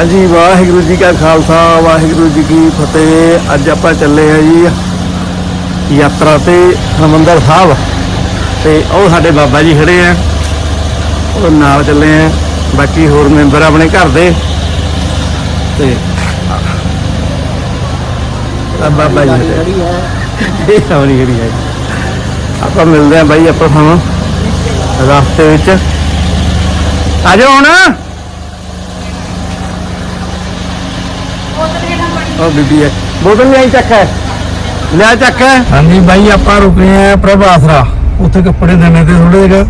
ਹਾਂਜੀ, ਵਾਹਿਗੁਰੂ ਜੀ ਕਾ ਖਾਲਸਾ, ਵਾਹਿਗੁਰੂ ਜੀ ਕੀ ਫਤਿਹ। ਅੱਜ ਆਪਾਂ ਚੱਲੇ ਆ ਜੀ ਯਾਤਰਾ ਤੇ ਹਰਮੰਦਰ ਸਾਹਿਬ। ਤੇ ਉਹ ਸਾਡੇ ਬਾਬਾ ਜੀ ਖੜੇ ਆ। ਉਹ ਨਾਲ ਚੱਲੇ ਆ। ਬਾਕੀ ਹੋਰ ਮੈਂਬਰ ਆਪਣੇ ਘਰ ਦੇ। ਤੇ ਬਾਬਾ ਜੀ ਖੜੇ ਆ। ਇਹ ਸਾਹਮਣੇ ਖੜੀ ਹੈ ਆਪਾਂ ਮਿਲਦੇ ਆ ਬਾਈ, ਆਪਾਂ ਸਾਨੂੰ ਰਸਤੇ ਵਿੱਚ। ਆ ਜਾਓ ਹੁਣ। ਉਹ ਬੀਬੀ ਹੈ। ਬੋਤਲ ਨਹੀਂ ਆਈ ਚੱਕ ਹੈ। ਲੈ ਚੱਕ ਹੈ। ਹਾਂਜੀ ਬਾਈ, ਆਪਾਂ ਰੁਕੇ ਆ ਪ੍ਰਭ ਆਸਰਾ ਉੱਥੇ ਕੱਪੜੇ ਦੇਣੇ ਤੇ ਥੋੜੇ ਜਿਹਾ।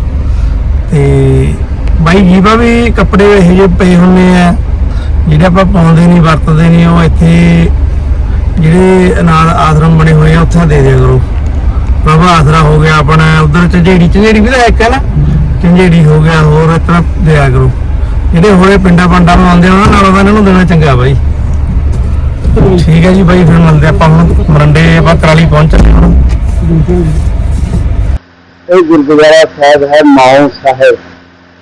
ਤੇ ਬਾਈ, ਜੀਵਾ ਵੀ ਕੱਪੜੇ ਇਹੋ ਜਿਹੇ ਪਏ ਹੁੰਦੇ ਆ, ਜਿਹੜੇ ਆਪਾਂ ਪਾਉਂਦੇ ਨਹੀਂ, ਵਰਤਦੇ ਨਹੀਂ, ਉਹ ਇੱਥੇ ਜਿਹੜੇ ਅਨਾਥ ਆਸ਼ਰਮ ਬਣੇ ਹੋਏ ਆ, ਉੱਥੇ ਦੇ ਦਿਆ ਕਰੋ। ਪ੍ਰਭ ਆਸਰਾ ਹੋ ਗਿਆ ਆਪਣਾ, ਉਧਰ ਝੰਜੇੜੀ ਝੰਜੇੜੀ ਵੀ ਤਾਂ ਇੱਕ ਹੈ ਨਾ? ਝੰਜੇੜੀ ਹੋ ਗਿਆ, ਹੋਰ ਇਸ ਤਰ੍ਹਾਂ ਦਿਆ ਕਰੋ। ਜਿਹੜੇ ਹੋਰੇ ਪਿੰਡਾਂ ਪੰਡਾਂ ਨੂੰ ਆਉਂਦੇ ਆ, ਉਹਨਾਂ ਨਾਲੋਂ ਤਾਂ ਇਹਨਾਂ ਨੂੰ ਦੇਣਾ ਚੰਗਾ ਬਾਈ। ਠੀਕ ਹੈ ਜੀ ਬਾਈ ਫਿਰ ਮਿਲਦੇ ਆਪਾਂ ਹੁਣ ਮਰੰਡੇ ਆਪਾਂ ਕਰਾਲੀ ਪਹੁੰਚ ਚੱਲੇ ਹੁਣ। ਇਹ ਗੁਰਦੁਆਰਾ ਸਾਹਿਬ ਹੈ ਮਾਉ ਸਾਹਿਬ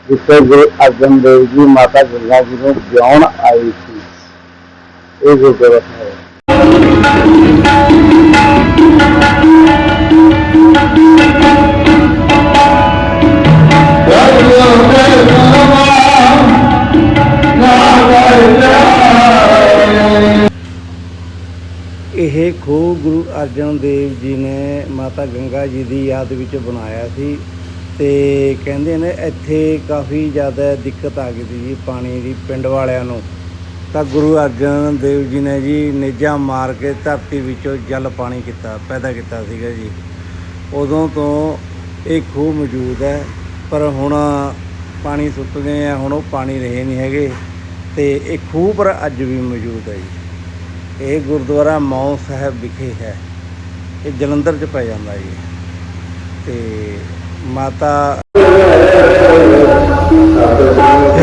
ਜਿੱਥੇ ਗੁਰੂ ਅਰਜਨ ਦੇਵ ਜੀ ਮਾਤਾ ਗੰਗਾ ਜੀ ਨੂੰ ਵਿਆਹਣ ਆਏ ਸੀ। ਇਹ ਗੁਰਦੁਆਰਾ ਸਾਹਿਬ ਹੈ। ਇਹ ਖੂਹ ਗੁਰੂ ਅਰਜਨ ਦੇਵ ਜੀ ਨੇ ਮਾਤਾ ਗੰਗਾ ਜੀ ਦੀ ਯਾਦ ਵਿੱਚ ਬਣਾਇਆ ਸੀ ਤੇ ਕਹਿੰਦੇ ਨੇ ਇੱਥੇ ਕਾਫੀ ਜ਼ਿਆਦਾ ਦਿੱਕਤ ਆ ਗਈ ਸੀ ਜੀ ਪਾਣੀ ਦੀ ਪਿੰਡ ਵਾਲਿਆਂ ਨੂੰ। ਤਾਂ ਗੁਰੂ ਅਰਜਨ ਦੇਵ ਜੀ ਨੇ ਜੀ ਨੇਜਾ ਮਾਰ ਕੇ ਧਰਤੀ ਵਿੱਚੋਂ ਜਲ ਪਾਣੀ ਕੀਤਾ, ਪੈਦਾ ਕੀਤਾ ਸੀਗਾ ਜੀ। ਉਦੋਂ ਤੋਂ ਇਹ ਖੂਹ ਮੌਜੂਦ ਹੈ, ਪਰ ਹੁਣ ਪਾਣੀ ਸੁੱਕ ਗਏ ਆ, ਹੁਣ ਉਹ ਪਾਣੀ ਰਹੇ ਨਹੀਂ ਹੈਗੇ ਤੇ ਇਹ ਖੂਹ ਪਰ ਅੱਜ ਵੀ ਮੌਜੂਦ ਹੈ ਜੀ। ਇਹ ਗੁਰਦੁਆਰਾ ਮੌ ਸਾਹਿਬ ਵਿਖੇ ਹੈ। ਇਹ ਜਲੰਧਰ ਚ ਪੈ ਜਾਂਦਾ ਜੀ। ਤੇ ਮਾਤਾ ਇਹ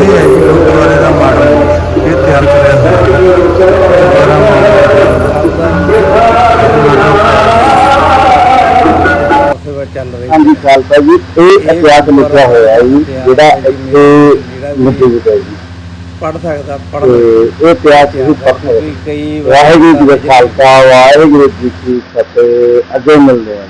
ਹੈ ਜੀ ਗੁਰਦੁਆਰੇ ਦਾ ਮਾਡਲ ਇਹ ਤਿਆਰ ਕਰਿਆ ਹੋਇਆ ਚੱਲ ਰਹੀ ਹਾਂਜੀ ਖਾਲਸਾ ਜੀ। ਇਹ ਇਤਿਹਾਸ ਲਿਖਿਆ ਹੋਇਆ ਜੀ ਜਿਹੜਾ ਇੱਥੇ ਮੌਜੂਦ ਹੈ ਜੀ। ਪੜ ਸਕਦਾ ਪੜ ਇਹ ਕਈ ਹੋ। ਵਾਹਿਗੁਰੂ ਜੀ ਦਾ ਖਾਲਸਾ ਵਾਹਿਗੁਰੂ ਜੀ ਕੀ ਫਤਿਹ। ਅੱਗੇ ਮਿਲਦੇ ਹਾਂ